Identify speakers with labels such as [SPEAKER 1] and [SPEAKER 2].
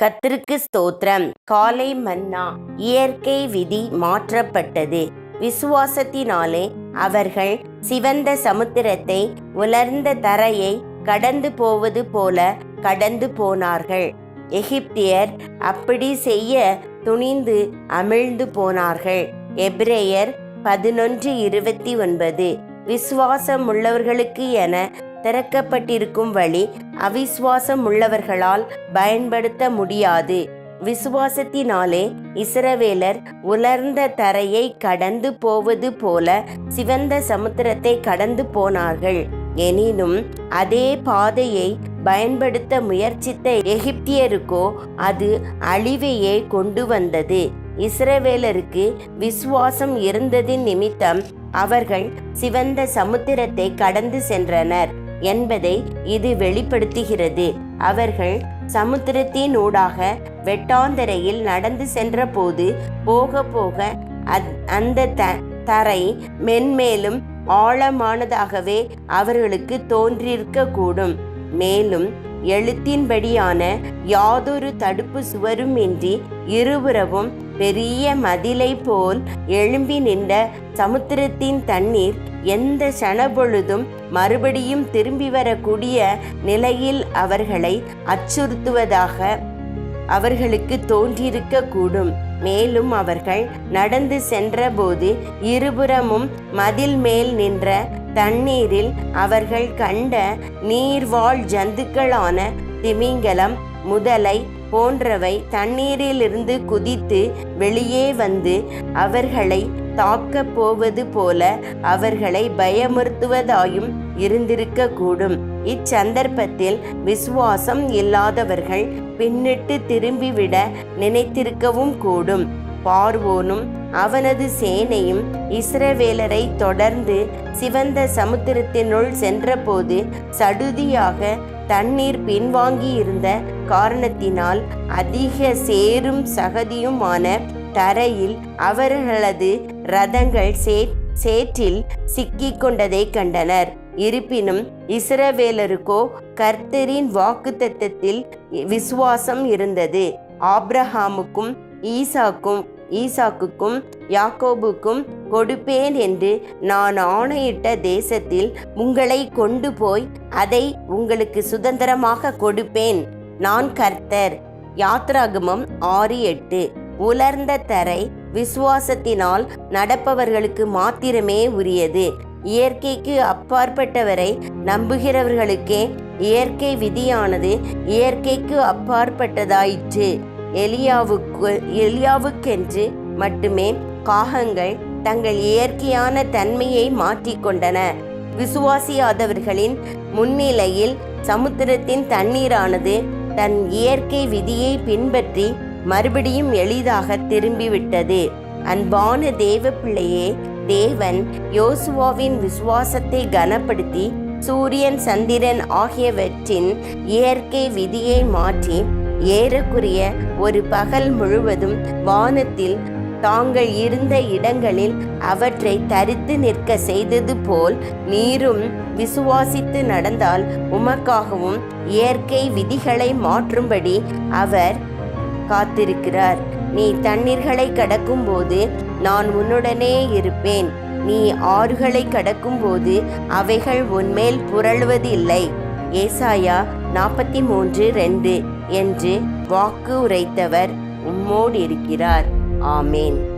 [SPEAKER 1] கத்திருக்கு ஸ்தோத்திரம். காலை மன்னா இயற்கை விதி மாற்றப்பட்டது. விசுவாசத்தினாலே அவர்கள் சிவந்த சமுத்திரத்தை உலர்ந்த தரையை கடந்து போவது போல கடந்து போனார்கள். எகிப்தியர் அப்படி செய்ய துணிந்து அமிழ்ந்து போனார்கள். எப்ரேயர் பதினொன்று இருபத்தி ஒன்பது. விசுவாசம் உள்ளவர்களுக்கு என திறக்கப்பட்டிருக்கும் வழி அவிசுவாசம் உள்ளவர்களால் பயன்படுத்த முடியாது. விசுவாசத்தினாலே இஸ்ரவேலர் உலர்ந்த தரையை கடந்து போவது போல சிவந்த சமுத்திரத்தை கடந்து போனார்கள். எனினும் அதே பாதையை பயன்படுத்த முயற்சித்த எகிப்தியருக்கோ அது அழிவையே கொண்டு வந்தது. இஸ்ரவேலருக்கு விசுவாசம் இருந்ததின் நிமித்தம் அவர்கள் சிவந்த சமுத்திரத்தை கடந்து சென்றனர் என்பதை இது வெளிப்படுத்துகிறது. அவர்கள் சமுத்திரத்தினூடாக வெட்டாந்தரையில் நடந்து சென்றபோது போக போக அந்த த தரை மென்மேலும் ஆழமானதாகவே அவர்களுக்கு தோன்றியிருக்க கூடும் மேலும் எழுத்தின்படியான யாதொரு தடுப்பு சுவரும் இன்றி இருபுறமும் பெரிய மதிலை போல் எழும்பி நின்ற சமுத்திரத்தின் தண்ணீர் எந்த சனபொழுதும் மறுபடியும் திரும்பி வரக்கூடிய நிலையில் அவர்களை அச்சுறுத்துவதாக அவர்களுக்கு தோன்றியிருக்க கூடும் மேலும் அவர்கள் நடந்து சென்றபோது இருபுறமும் மதில் மேல் நின்ற தண்ணீரில் அவர்கள் கண்ட நீர்வாழ் ஜந்துக்களான திமிங்கலம் முதலை போன்றவை தண்ணீரிலிருந்து குதித்து வெளியே வந்து அவர்களை தாக்கப் போவது போல அவர்களை பயமுறுத்துவதாயும் இருந்திருக்கக்கூடும். இச்சந்தர்ப்பத்தில் விசுவாசம் இல்லாதவர்கள் பின்னிட்டு திரும்பிவிட நினைத்திருக்கவும் கூடும். பார்வோனும் அவனது சேனையும் இஸ்ரவேலரை தொடர்ந்து சிவந்த சமுத்திரத்தினுள் சென்றபோது சடுதியாக தண்ணீர் பின்வாங்கி இருந்த காரணத்தினால் அதிக சேரும் சகதியுமான தரையில் அவர்களது ரதங்கள் சே சேற்றில் சிக்கிக் கொண்டதை கண்டனர். இருப்பினும் இஸ்ரவேலருக்கோ கர்த்தரின் வாக்குத்தத்தத்தில் விசுவாசம் இருந்தது. ஆப்ரஹாமுக்கும் ஈசாக்கும் ஈசாக்குக்கும் யாக்கோபுக்கும் கொடுப்பேன் என்று நான் ஆணையிட்ட தேசத்தில் உங்களை கொண்டு போய் அதை உங்களுக்கு சுதந்திரமாக கொடுப்பேன். நான் கர்த்தர். யாத்ராகமம் ஆறு எட்டு. உலர்ந்த தரை விசுவாசத்தினால் நடப்பவர்களுக்கு மாத்திரமே உரியது. இயற்கைக்கு அப்பாற்பட்டவரை நம்புகிறவர்களுக்கே இயற்கை விதியானது இயற்கைக்கு அப்பாற்பட்டதாயிற்று. எலியாவுக்கு எலியாவுக்கென்று மட்டுமே காகங்கள் தங்கள் இயற்கையான தன்மையை மாற்றிக்கொண்டன விசுவாசியாதவர்களின் முன்னிலையில் சமுத்திரத்தின் தண்ணீரானது தன் இயற்கை விதியை பின்பற்றி மறுபடியும் எளிதாக திரும்பிவிட்டது. அன்பான தேவ பிள்ளையே தேவன் யோசுவாவின் விசுவாசத்தை கனப்படுத்தி சூரியன் சந்திரன் ஆகியவற்றின் இயற்கை விதியை மாற்றி ஏறக்குறைய ஒரு பகல் முழுவதும் வானத்தில் தாங்கள் இருந்த இடங்களில் அவற்றை தரித்து நிற்க செய்தது போல் நீரும் விசுவாசித்து நடந்தால் உமக்காகவும் இயற்கை விதிகளை மாற்றும்படி அவர் காத்திருக்கிறார். நீ தண்ணீர்களை கடக்கும்போது நான் உன்னுடனே இருப்பேன். நீ ஆறுகளை கடக்கும்போது அவைகள் உன்மேல் புரளுவதில்லை. ஏசாயா நாற்பத்தி மூன்று ரெண்டு. என்று வாக்கு உரைத்தவர் உம்மோடு இருக்கிறார் ஆமேன்.